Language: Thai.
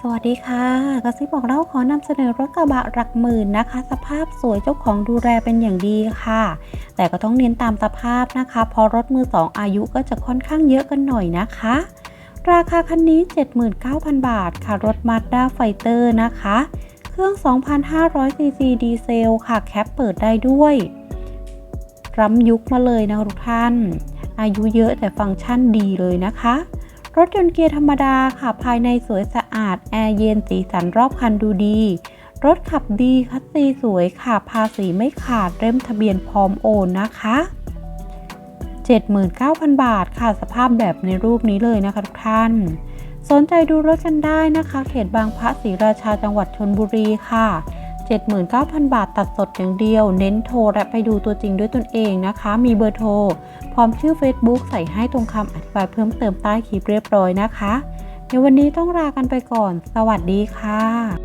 สวัสดีค่ะ กระซิบบอกเล่าขอนำเสนอรถกระบะหลักหมื่นนะคะ สภาพสวยเจ้าของดูแลเป็นอย่างดีค่ะ แต่ก็ต้องเน้นตามสภาพนะคะเพราะรถมือสองอายุก็จะค่อนข้างเยอะกันหน่อยนะคะ ราคาคันนี้ 79,000 บาทค่ะ รถ Mazda Fighter นะคะ เครื่อง 2,500 ซีซีดีเซลค่ะ แคปเปิดได้ด้วยรำยุคมาเลยนะคะทุกท่าน อายุเยอะแต่ฟังก์ชันดีเลยนะคะ รถยนต์เกียร์ธรรมดาค่ะภายในสวยสะอาด แอร์เย็นสีสันรอบคันดูดี รถขับดีคัสซีสวยค่ะ ภาษีไม่ขาดเล่มทะเบียนพร้อมโอนนะคะ 79,000 บาทค่ะสภาพแบบในรูปนี้เลยนะคะทุกท่าน สนใจดูรถกันได้นะคะ เขตบางพระศรีราชาจังหวัดชนบุรีค่ะ 79,000 บาทตัดสดอย่างเดียว เน้นโทรและไปดูตัวจริงด้วยตนเองนะคะ มีเบอร์โทร พร้อมชื่อ Facebook ใส่ให้ตรงคำอธิบายเพิ่มเติมใต้คลิปเรียบร้อยนะคะในวันนี้ต้องลากันไปก่อน สวัสดีค่ะ